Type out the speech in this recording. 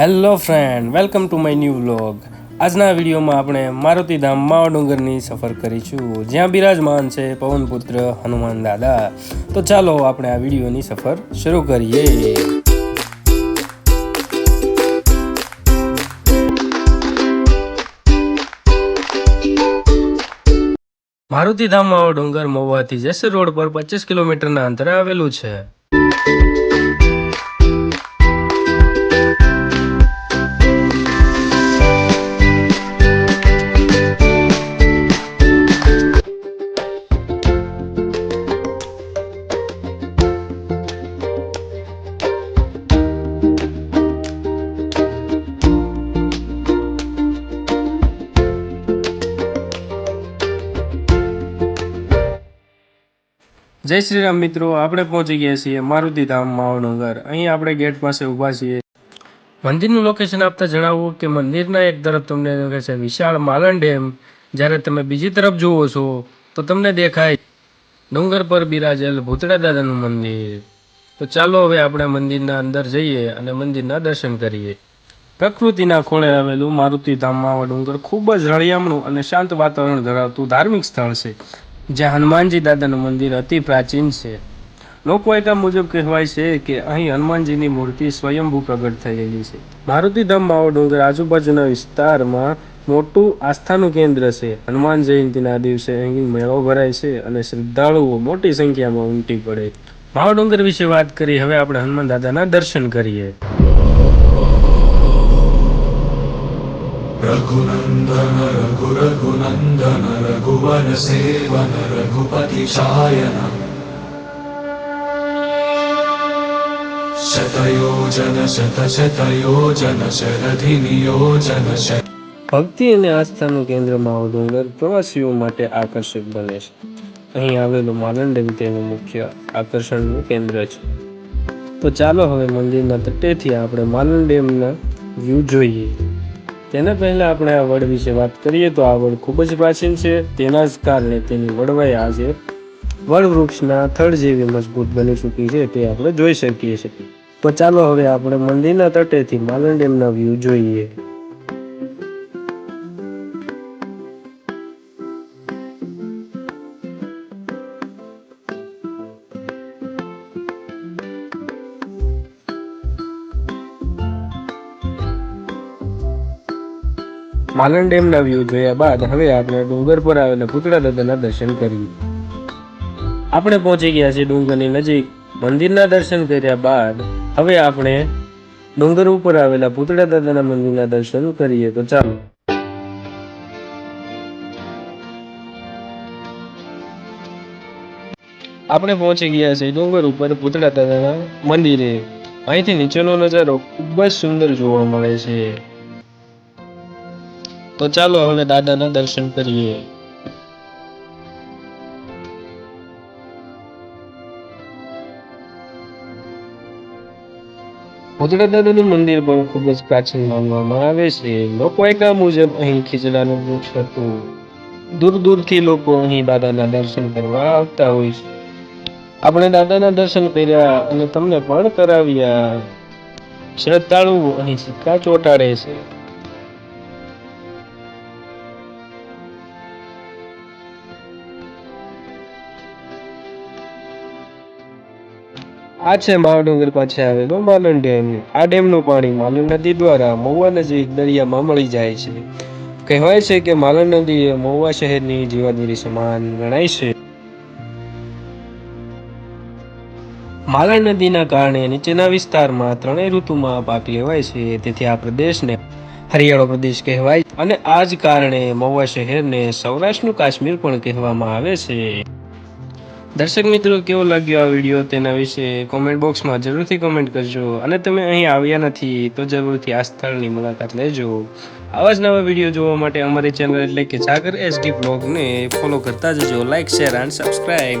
Hello friend welcome to my new vlog આજના વિડીયોમાં આપણે મારુતિધામ માવા ડુંગરની સફર કરીશું, જ્યાં બિરાજમાન છે પવનપુત્ર હનુમાન દાદા. તો ચાલો આપણે આ વિડીયોની સફર શરૂ કરીએ. મારુતિધામ માવા ડુંગર મહુવાથી જેસર રોડ પર પચીસ કિલોમીટરના અંતરે આવેલું છે. જય શ્રી રામ મિત્રો, આપણે પહોંચી ગયા છીએ મારુતિધામ માવનગર. અહીં આપણે ગેટ પાસે ઊભા છીએ. મંદિરનું લોકેશન આપતા જણાવું કે મંદિરના એક તરફ તમને છે વિશાળ માલણ ડેમ. જ્યારે તમે બીજી તરફ જુઓ છો, તો તમને દેખાય ડુંગર પર બિરાજેલ ભૂતળા દાદાનું મંદિર. તો ચાલો હવે આપણે મંદિરના અંદર જઈએ અને મંદિરના દર્શન કરીએ. પ્રકૃતિના ખોળે આવેલું મારુતિ માવા ડુંગર ખૂબ જ હળિયામણું અને શાંત વાતાવરણ ધરાવતું ધાર્મિક સ્થળ છે. જ્યાં હનુમાનજી દાદાનું મંદિર અતિ પ્રાચીન છે. લોકવાયકા મુજબ કહેવાય છે કે અહીં હનુમાનજીની મૂર્તિ સ્વયંભૂ પ્રગટ થયેલી છે. મારુતિધામ માવો ડુંગર આજુબાજુના વિસ્તારમાં મોટું આસ્થાનું કેન્દ્ર છે. હનુમાન જયંતિના દિવસે અહીં મેળો ભરાય છે અને શ્રદ્ધાળુઓ મોટી સંખ્યામાં ઉમટી પડે. માવો વિશે વાત કરી, હવે આપણે હનુમાન દાદાના દર્શન કરીએ. रघुनन्दन रघुरघुनन्दन रघुवर सेवन रघुपति शायन शतयोजन शतशतयोजन शरधि नियोजन शत ભક્તિ અને આસ્થાનું કેન્દ્ર માવો ડુંગર પ્રવાસીઓ માટે આકર્ષક બને છે અહીં આવેલું માલણ ડેમ તેનું મુખ્ય આકર્ષણનું કેન્દ્ર છે તો ચાલો હવે મંદિરના તટેથી આપણે માલણ ડેમના વ્યૂ જોઈએ તેના પહેલા આપણે આ વડ વિશે વાત કરીએ તો આ વડ ખૂબ જ પ્રાચીન છે. તેના જ કારણે તેની વડવાઈ આજે વડ વૃક્ષના થડ જેવી મજબૂત બની ચૂકી છે તે આપણે જોઈ શકીએ છીએ. તો ચાલો હવે આપણે મંદિરના તટેથી માલણ ડેમના વ્યૂ જોઈએ. માલણ ડેમના વ્યૂ જોયા બાદ હવે આપણે ડુંગર પર આવેલા પૂતળા દાદાના દર્શન કરીએ. આપણે પહોંચી ગયા છીએ ડુંગરની નજીક. મંદિરના દર્શન કર્યા બાદ હવે આપણે ડુંગર ઉપર આવેલા પૂતળા દાદાના મંદિરના દર્શન કરીએ. તો ચાલો. આપણે પહોંચી ગયા છીએ ડુંગર ઉપર પૂતળા દાદાના મંદિરે. અહીંથી નીચેનો નજારો ખૂબ જ સુંદર જોવા મળે છે. તો ચાલો હવે દાદાના દર્શન કરીએ. ભૂતળા દાદાનું મંદિર પણ ખૂબ જ પ્રાચીન માનવામાં આવે છે. લોકવાયકા મુજબ અહીં ખીચડાનું વૃક્ષ હતું. દૂર દૂરથી લોકો અહીં દાદાના દર્શન કરવા આવતા હોય છે. આપણે દાદાના દર્શન કર્યા અને તમને પણ કરાવ્યા. શ્રદ્ધાળુઓ અહીં સિક્કા ચોંટાડે છે. આ છે માવ પાસે આવેલો માલણ ડેમ. આ ડેમનું પાણી માલણ નદી દ્વારા મહુવા નજીક દરિયામાં મળી જાય છે. કહેવાય છે કે માલણ નદી એ મહુવા શહેરની જીવાદોરી સમાન ગણાય છે. માલણ નદીના કારણે નીચેના વિસ્તારમાં ત્રણેય ઋતુમાં પાક લેવાય છે. તેથી આ પ્રદેશને હરિયાળો પ્રદેશ કહેવાય અને આ જ કારણે મહુવા શહેરને સૌરાષ્ટ્રનું કાશ્મીર પણ કહેવામાં આવે છે. દર્શક મિત્રો, કેવો લાગ્યો આ વીડિયો તેના વિશે? કોમેન્ટ બોક્સમાં જરૂરથી કોમેન્ટ કરજો. અને તમે અહીં આવ્યા નથી, તો જરૂરથી આ સ્થળની મુલાકાત લેજો. આવા જ નવા વીડિયો જોવા માટે અમારી ચેનલ એટલે કે સાગર એસડી બ્લોગને ફોલો કરતા જજો. Like share and subscribe